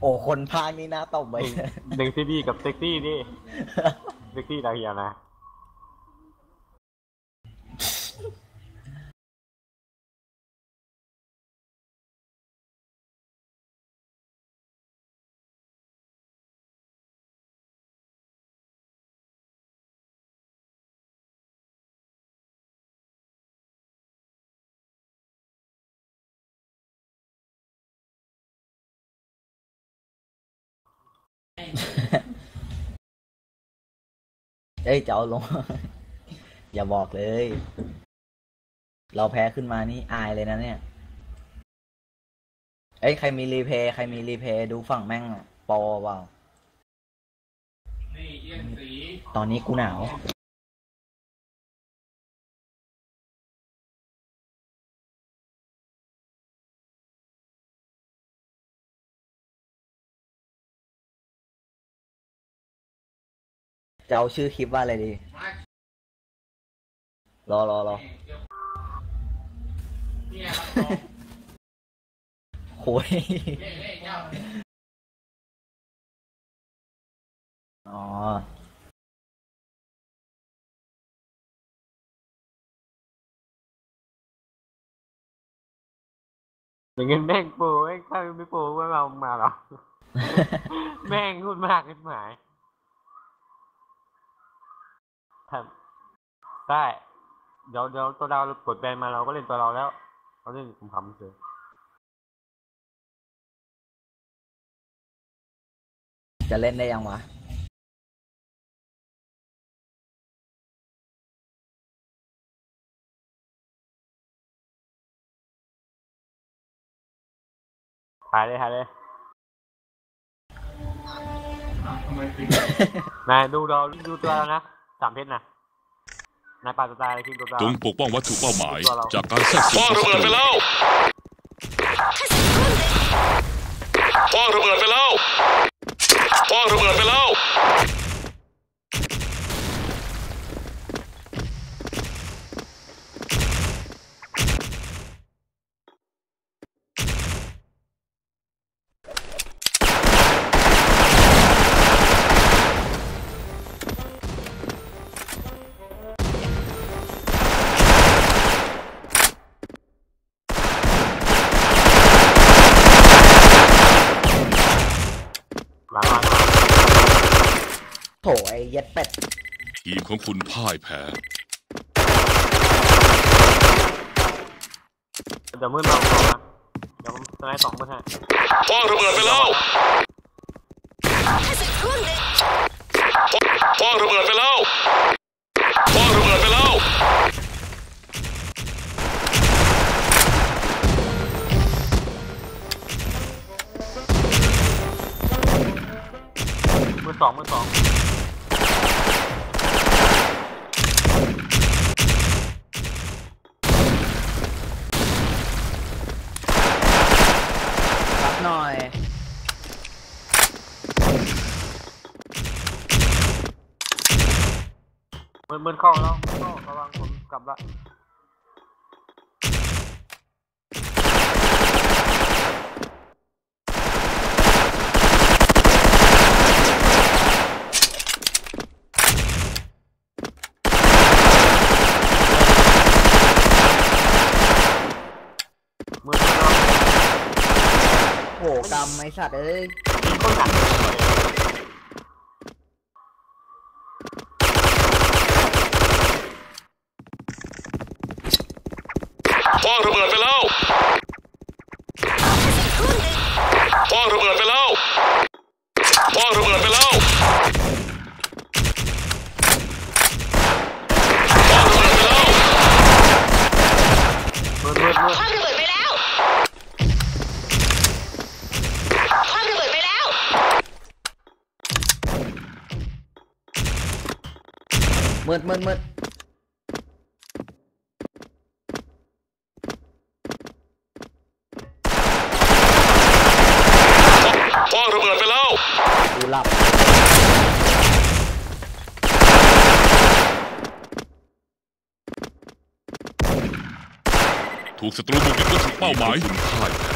โอ้คนพากนี่น่าตบไปหนึ่งหนึ่งซีดีกับเซ็กซี่นี่ เซ็กซี่ดาเฮียนะ เอ้ยจะเอาลง อย่าบอกเลย เราแพ้ขึ้นมานี่อายเลยนะเนี่ย เอ้ยใครมีรีเพย์ใครมีรีเพย์ดูฝั่งแม่งอะปอเปล่าตอนนี้กูหนาว จะเอาชื่อคลิปว่าอะไรดี รอรอรอโอ้ยอ๋ออย่างเงี้ยแม่งโปรแม่งถ้าไม่โปรว่าเรามาหรอ แม่งพูดมากขึ้นหมาย ทำได้ เดี๋ยวเดี๋ยวตัวเรากดแบนมาเราก็เล่นตัวเราแล้วเราเล่นขำๆเฉยจะเล่นได้ยังวะถ่ายเลยถ่ายเลยนายดูเราดูตัวเรานะ สามเพชรนะนายปาดตัวตายทีมตัวเราจงปกป้องวัตถุเป้าหมาย จากการแทรกซึมพ่อของระศัเบิดตไปรูแล้วพ่อระเบิดไปแล้วพ่อระเบิดไปแล้ว โถไอ้เย็ดเป็ด ทีมของคุณพ่ายแพ้ เดี๋ยวมือเราสองนะเดี๋ยวผมสไลด์สองมือให้พ่อระเบิดไปแล้วพ่อระเบิดไปแล้วพ่อระเบิดไปแล้ว มือสองมือสอง หน่อย มือมือเข้าแล้วเข้าระวังผมกลับละ มือเข้า โห กรรมไอสัตว์เอ้ยต้นหนักพ่อระเบิดไปแล้วพ่อระเบิดไปแล้วพ่อระเบิด มืดมืดมืดพ่อระเบิดไปแล้วกูหลับถูกศัตรูบุกจนถึงเป้าหมาย คุณพ่า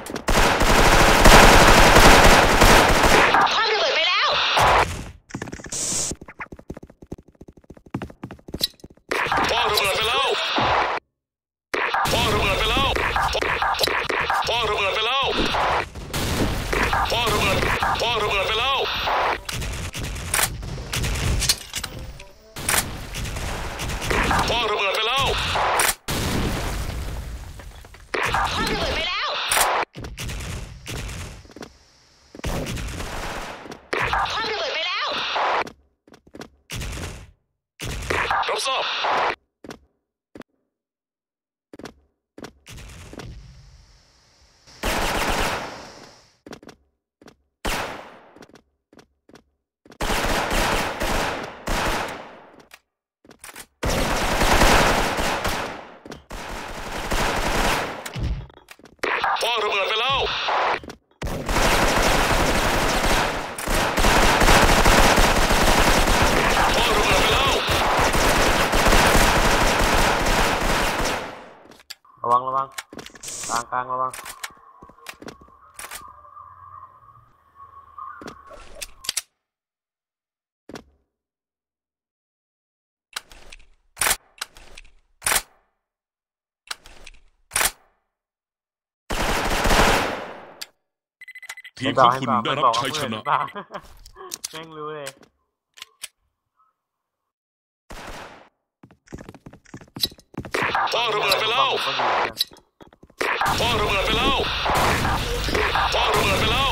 คว้างระเบิดไปแล้ว คว้างระเบิดไปแล้ว รับทราบ พ่อระเบิดไปแล้ว พ่อระเบิดไปแล้ว ระวังระวังกลางกลางระวังทีมของคุณได้รับชัยชนะแม่งรู้เลย พ่อระเบิดไปแล้วก็ดีเหมือนกันพ่อระเบิดไปแล้วพ่อระเบิดไปแล้ว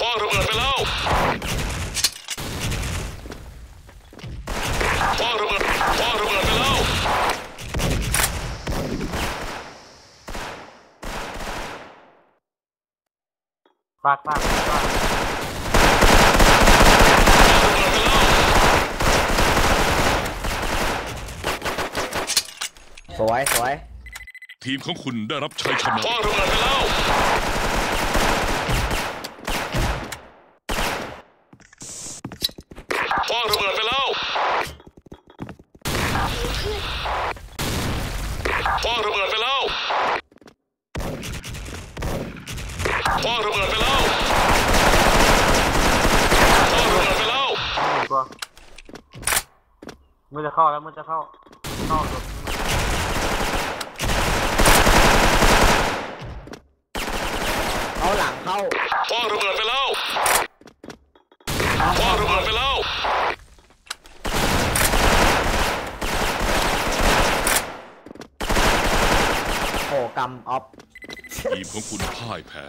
พ่อระเบิดไปแล้วพ่อระเบิดพ่อระเบิดไปแล้วฟาดฟาดฟาด ส วยสวยทีมของคุณได้รับชัยชนะพ่อระเบิดไปแล้ว พ่อระเบิดไปแล้วพ่อระเบิดไปแล้วพ่อระเบิดไปแล้วพ่อระเบิดไปแล้วหนึ่งตัวมันจะเข้าแล้วมันจะเข้าเข้าตัว เอาหลังเข้าพ่อระเบิดไปแล้วพ่อระเบิดไปแล้วโอ้กำออฟทีมของคุณพ่ายแพ้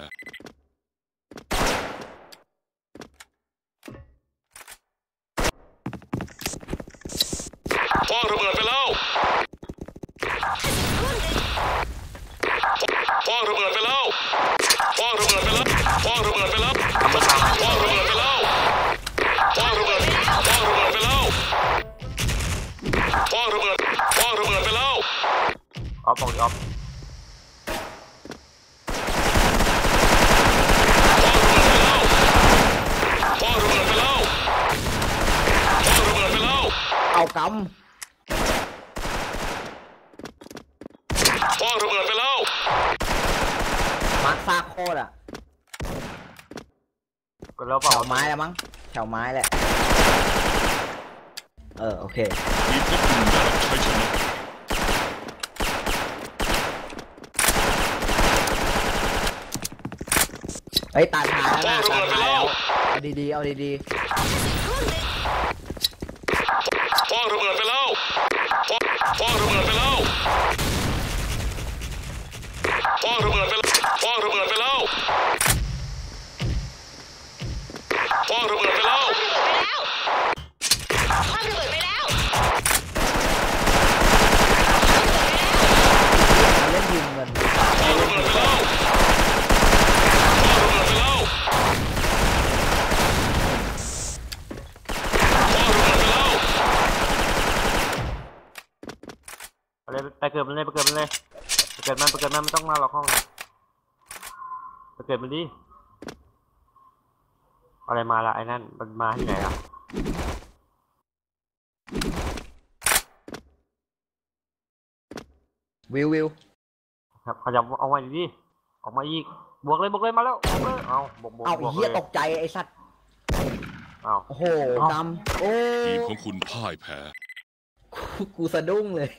ร์คซากโคตรอะกดแล้วเปแถล่าวไม้แล้วมั้งแถวไม้แหละ เออโอเคทีมของคุณได้รับชัยชนะไอ้ยตัดหายแล้วนะพ่อตัดระเบิดไปหายแล้แล้ววเอาดีๆเอาดี ไปเลยไปเกิดมันเลยไปเกิดมันเลยไปเกิดมันไปเกิดมันไม่ต้องมาหรอกห้องน่ะไปเกิดมันดิอะไรมาละไอ้นั่นมันมาที่ไหนอะวิววิวครับขยับเอาไว้ดิออกมาอีกบวกเลยบวกเลยมาแล้วบวกเลยเอาบวกบวกเอาบวกเหี้ยเลยตกใจไอ้สัตว์เอาโอ้โหดำโอ้ทีมของคุณพ่ายแพ้ กูกูสะดุ้งเลย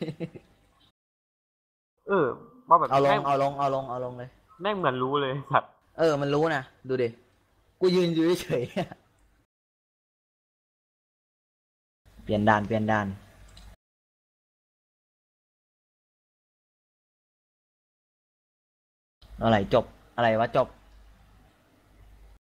เออว่าแบบเอาลแม่งเอาลงเอาลงเอาลงเลย แม่งเหมือนรู้เลยสัตว์เออ มันรู้นะ ดูดิ กูยืนอยู่เฉยๆ เปลี่ยนด่าน เปลี่ยนด่าน อะไรจบ อะไรวะจบ